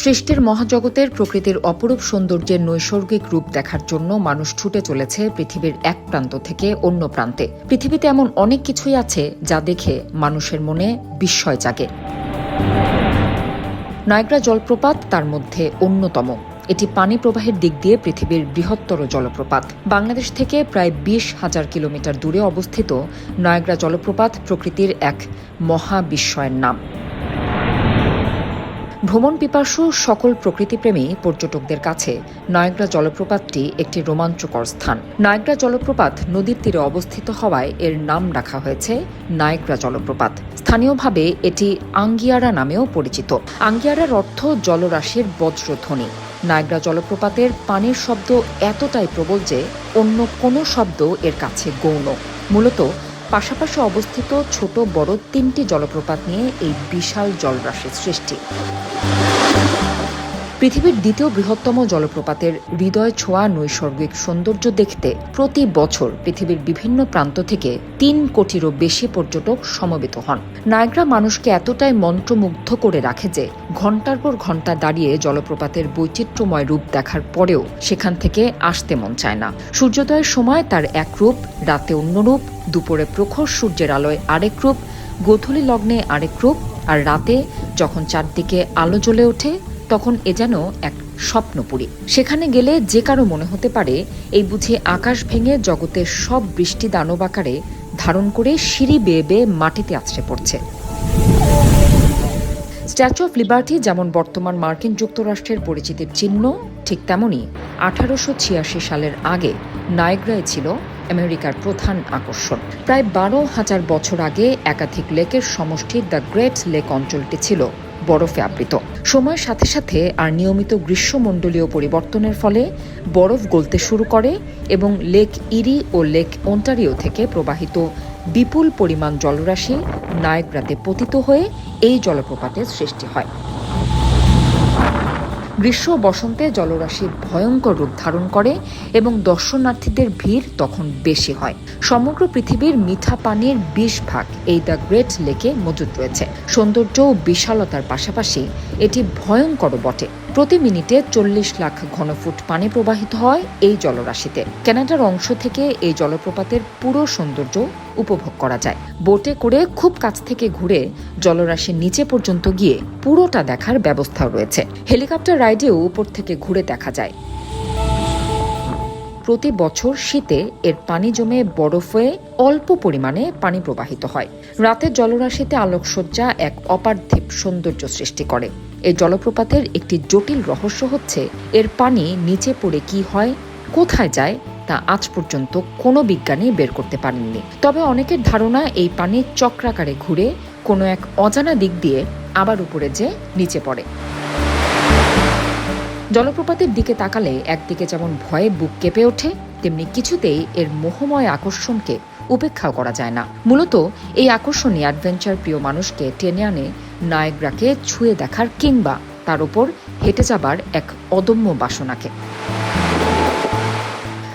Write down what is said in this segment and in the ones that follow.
সৃষ্টির মহাজগতের প্রকৃতির অপরূপ সৌন্দর্যের নৈসর্গিক রূপ দেখার জন্য মানুষ ছুটে চলেছে পৃথিবীর এক প্রান্ত থেকে অন্য প্রান্তে। পৃথিবীতে এমন অনেক কিছুই আছে যা দেখে মানুষের মনে বিস্ময় জাগে। নায়গ্রা জলপ্রপাত তার মধ্যে অন্যতম। এটি পানি প্রবাহের দিক দিয়ে পৃথিবীর বৃহত্তর জলপ্রপাত। বাংলাদেশ থেকে প্রায় বিশ হাজার কিলোমিটার দূরে অবস্থিত নায়গ্রা জলপ্রপাত প্রকৃতির এক মহাবিস্ময়ের নাম। ভ্রমণ পিপাসু সকল প্রকৃতিপ্রেমী পর্যটকদের কাছে নায়গ্রা জলপ্রপাতটি একটি রোমাঞ্চকর স্থান। নায়গ্রা জলপ্রপাত নদীর তীরে অবস্থিত হওয়ায় এর নাম রাখা হয়েছে নায়গ্রা জলপ্রপাত। স্থানীয়ভাবে এটি আঙ্গিয়ারা নামেও পরিচিত। আঙ্গিয়ারার অর্থ জলরাশির বজ্রধ্বনি। নায়গ্রা জলপ্রপাতের পানির শব্দ এতটাই প্রবল যে অন্য কোনো শব্দ এর কাছে গৌণ। মূলত পাশাপাশি অবস্থিত ছোট বড় তিনটি জলপ্রপাত নিয়ে এই বিশাল জলরাশির সৃষ্টি। পৃথিবীর দ্বিতীয় বৃহত্তম জলপ্রপাতের হৃদয় ছোঁয়া নৈসর্গিক সৌন্দর্য দেখতে প্রতি বছর পৃথিবীর বিভিন্ন প্রান্ত থেকে তিন কোটিরও বেশি পর্যটক সমবেত হন। নায়গ্রা মানুষকে এতটাই মন্ত্রমুগ্ধ করে রাখে যে ঘণ্টার পর ঘণ্টা দাঁড়িয়ে জলপ্রপাতের বৈচিত্র্যময় রূপ দেখার পরেও সেখান থেকে আসতে মন চায় না। সূর্যোদয়ের সময় তার এক রূপ, রাতে অন্য রূপ, দুপুরে প্রখর সূর্যের আলোয় আরেক রূপ, গোধূলি লগ্নে আরেক রূপ আর রাতে যখন চারদিকে আলো জ্বলে ওঠে তখন এ যেন এক স্বপ্নপুরী। সেখানে গেলে যে কারও মনে হতে পারে, এই বুঝে আকাশ ভেঙে জগতের সব বৃষ্টি দানব আকারে ধারণ করে সিঁড়ি বেয়ে বেয়ে মাটিতে আছড়ে পড়ছে। স্ট্যাচু অফ লিবার্টি যেমন বর্তমান মার্কিন যুক্তরাষ্ট্রের পরিচিতির চিহ্ন, ঠিক তেমনই আঠারোশো ছিয়াশি সালের আগে নায়গ্রায় ছিল আমেরিকার প্রধান আকর্ষণ। প্রায় বারো হাজার বছর আগে একাধিক লেকের সমষ্টি দ্য গ্রেট লেক অঞ্চলটি ছিল বরফে আবৃত। সময়ের সাথে সাথে আর নিয়মিত গ্রীষ্মমণ্ডলীয় পরিবর্তনের ফলে বরফ গলতে শুরু করে এবং লেক ইরি ও লেক ওন্টারিও থেকে প্রবাহিত বিপুল পরিমাণ জলরাশি নায়গ্রাতে পতিত হয়ে এই জলপ্রপাতের সৃষ্টি হয়। গ্রীষ্ম বসন্তে জলরাশি ভয়ঙ্কর রূপ ধারণ করে এবং দর্শনার্থীদের ভিড় তখন বেশি হয়। সমগ্র পৃথিবীর মিঠা পানির বিশ ভাগ এই দ্য গ্রেট লেকে মজুদ রয়েছে। সৌন্দর্য ও বিশালতার পাশাপাশি এটি ভয়ঙ্কর বটে। প্রতি মিনিটে চল্লিশ লাখ ঘনফুট পানি প্রবাহিত হয় এই জলরাশিতে। কানাডার অংশ থেকে এই জলপ্রপাতের পুরো সৌন্দর্য উপভোগ করা যায়। বোটে করে খুব কাছ থেকে ঘুরে জলরাশির নিচে পর্যন্ত গিয়ে পুরোটা দেখার ব্যবস্থাও রয়েছে। হেলিকপ্টার রাইডেও উপর থেকে ঘুরে দেখা যায়। প্রতি বছর শীতে এর পানি জমে বরফ হয়ে অল্প পরিমাণে পানি প্রবাহিত হয়। রাতের জলরাশিতে আলোকসজ্জা এক অপার্থিব সৌন্দর্য সৃষ্টি করে। এই জলপ্রপাতের একটি জটিল রহস্য হচ্ছে, এর পানি নিচে পড়ে কি হয়, কোথায় যায়, তা আজ পর্যন্ত কোনো বিজ্ঞানী বের করতে পারেননি। তবে অনেকের ধারণা এই পানি চক্রাকারে ঘুরে কোনো এক অজানা দিক দিয়ে আবার উপরে যে নিচে পড়ে। জলপ্রপাতের দিকে তাকালে একদিকে যেমন ভয়ে বুক কেঁপে ওঠে, তেমনি কিছুতেই এর মোহময় আকর্ষণকে উপেক্ষাও করা যায় না। মূলত এই আকর্ষণী অ্যাডভেঞ্চার প্রিয় মানুষকে টেনে আনে নায়গ্রাকে ছুঁয়ে দেখার কিংবা তার উপর হেঁটে যাবার এক অদম্য বাসনাকে।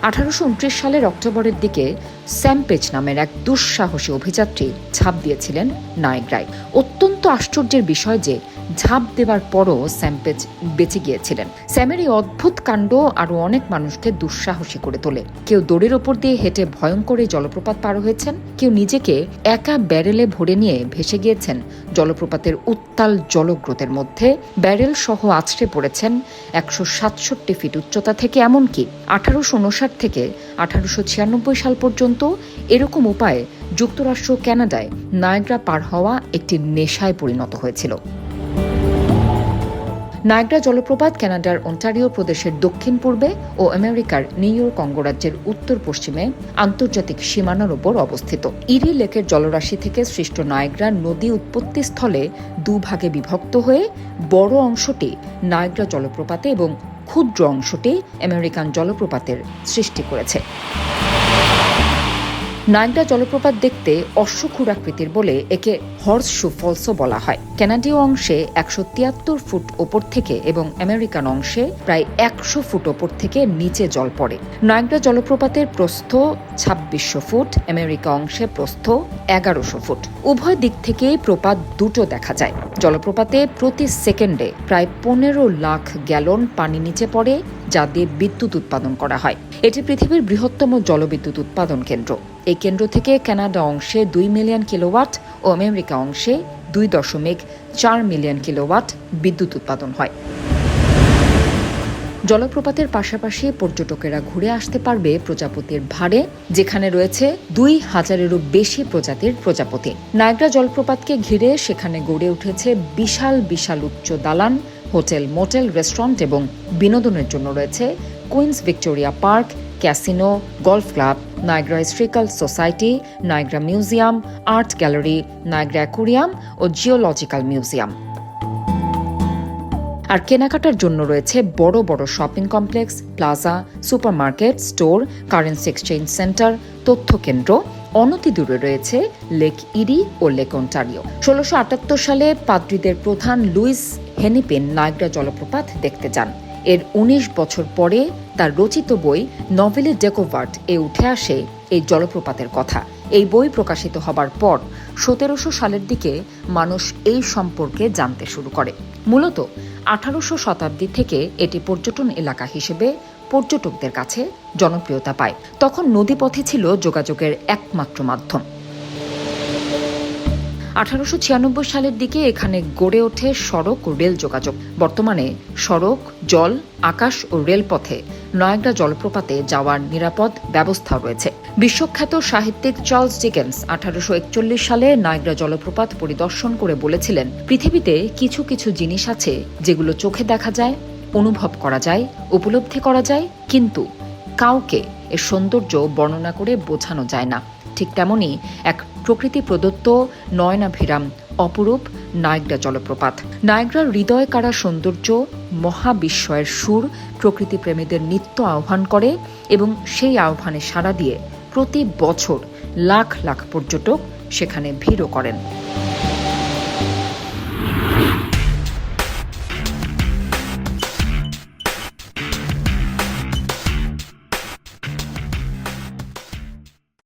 আঠারোশো উনত্রিশ সালের অক্টোবরের দিকে স্যাম্পেজ নামের এক দুঃসাহসী অভিযাত্রী ছাপ দিয়েছিলেন নায়গ্রায় অত্যন্ত আশ্চর্যের বিষয় যে ঝাঁপ দেওয়ার পরও স্যাম্পেজ বেঁচে গিয়েছিলেন। স্যামের এই অদ্ভুত কাণ্ড আরও অনেক মানুষকে দুঃসাহসী করে তোলে। কেউ দড়ির ওপর দিয়ে হেঁটে ভয়ঙ্কর জলপ্রপাত পার হয়েছেন, কেউ নিজেকে একা ব্যারেলে ভরে নিয়ে ভেসে গিয়েছেন জলপ্রপাতের উত্তাল জলগ্রোতের মধ্যে। ব্যারেল সহ আছড়ে পড়েছেন একশো সাতষট্টি ফিট উচ্চতা থেকে এমনকি আঠারোশো উনষাট থেকে আঠারোশো ছিয়ানব্বই সাল পর্যন্ত এরকম উপায়ে যুক্তরাষ্ট্র কানাডায় নায়গ্রা পার হওয়া একটি নেশায় পরিণত হয়েছিল। নায়গ্রা জলপ্রপাত কানাডার অন্টারিও প্রদেশের দক্ষিণ পূর্বে ও আমেরিকার নিউ ইয়র্ক অঙ্গরাজ্যের উত্তর পশ্চিমে আন্তর্জাতিক সীমানার উপর অবস্থিত। ইরি লেকের জলরাশি থেকে সৃষ্ট নায়গ্রা নদী উৎপত্তি স্থলে দুভাগে বিভক্ত হয়ে বড় অংশটি নায়গ্রা জলপ্রপাতে এবং ক্ষুদ্র অংশটি আমেরিকান জলপ্রপাতের সৃষ্টি করেছে। নায়গ্রা জলপ্রপাত দেখতে অশ্বক্ষুরাকৃতির বলে একে হর্স শু ফলসও বলা হয়। কানাডীয় অংশে একশো তিয়াত্তর ফুট ওপর থেকে এবং আমেরিকান অংশে প্রায় একশো ফুট ওপর থেকে নিচে জল পড়ে। নায়গ্রা জলপ্রপাতের প্রস্থ ছাব্বিশশো ফুট, আমেরিকা অংশে প্রস্থ এগারোশো ফুট। উভয় দিক থেকেই প্রপাত দুটো দেখা যায়। জলপ্রপাতে প্রতি সেকেন্ডে প্রায় পনেরো লাখ গ্যালন পানি নিচে পড়ে যা দিয়ে বিদ্যুৎ উৎপাদন করা হয়। এটি পৃথিবীর বৃহত্তম জলবিদ্যুৎ উৎপাদন কেন্দ্র। এই কেন্দ্র থেকে কানাডা অংশে দুই মিলিয়ন কিলোওয়াট ও আমেরিকা অংশে দুই দশমিক চার মিলিয়ন কিলোওয়াট বিদ্যুৎ উৎপাদন হয়। জলপ্রপাতের পাশাপাশি পর্যটকেরা ঘুরে আসতে পারবে প্রজাপতির ভাড়ে, যেখানে রয়েছে দুই হাজারেরও বেশি প্রজাতির প্রজাপতি। নায়গ্রা জলপ্রপাতকে ঘিরে সেখানে গড়ে উঠেছে বিশাল বিশাল উচ্চ দালান হোটেল, মোটেল, রেস্টুরেন্ট এবং বিনোদনের জন্য রয়েছে Queens Victoria park, casino, golf club Niagara historical society Niagara museum, art gallery Niagara aquarium ও জিওলজিক্যাল মিউজিয়াম। আর কেনাকাটার জন্য রয়েছে বড় বড় shopping complex, plaza, supermarket, store, currency exchange centre, তথ্য কেন্দ্র, অনতি দূরে রয়েছে লেক ইরি ও লেক অন্টারিও ষোলোশো আটাত্তর সালে পাদ্রিদের প্রধান লুইস হেনিপেন নায়গ্রা জলপ্রপাত দেখতে যান। এর ১৯ বছর পরে তার রচিত বই নভেলে ডেকোভার্ট এ উঠে আসে এই জলপ্রপাতের কথা। এই বই প্রকাশিত হবার পর সতেরোশো সালের দিকে মানুষ এই সম্পর্কে জানতে শুরু করে। মূলত আঠারোশো শতাব্দী থেকে এটি পর্যটন এলাকা হিসেবে পর্যটকদের কাছে জনপ্রিয়তা পায়। তখন নদীপথে ছিল যোগাযোগের একমাত্র মাধ্যম। আঠারোশো ছিয়ানব্বই সালের দিকে এখানে গড়ে ওঠে সড়ক ও রেল যোগাযোগ। বর্তমানে সড়ক, জল, আকাশ ও রেলপথে নয়াগ্রা জলপ্রপাতে যাওয়ার নিরাপদ ব্যবস্থা রয়েছে। বিশ্বখ্যাত সাহিত্যিক চার্লস ডিকেন্স আঠারোশো একচল্লিশ সালে নায়গ্রা জলপ্রপাত পরিদর্শন করে বলেছিলেন, পৃথিবীতে কিছু কিছু জিনিস আছে যেগুলো চোখে দেখা যায়, অনুভব করা যায়, উপলব্ধি করা যায়, কিন্তু কাউকে এর সৌন্দর্য বর্ণনা করে বোঝানো যায় না। ঠিক তেমনই এক প্রকৃতি প্রদত্ত নয়নাভিরাম, অপরূপ নায়গ্রা জলপ্রপাত। নায়গ্রার হৃদয় কারা সৌন্দর্য, মহাবিস্ময়ের সুর প্রকৃতি প্রেমীদের নিত্য আহ্বান করে এবং সেই আহ্বানে সাড়া দিয়ে প্রতি বছর লাখ লাখ পর্যটক সেখানে ভিড়ও করেন।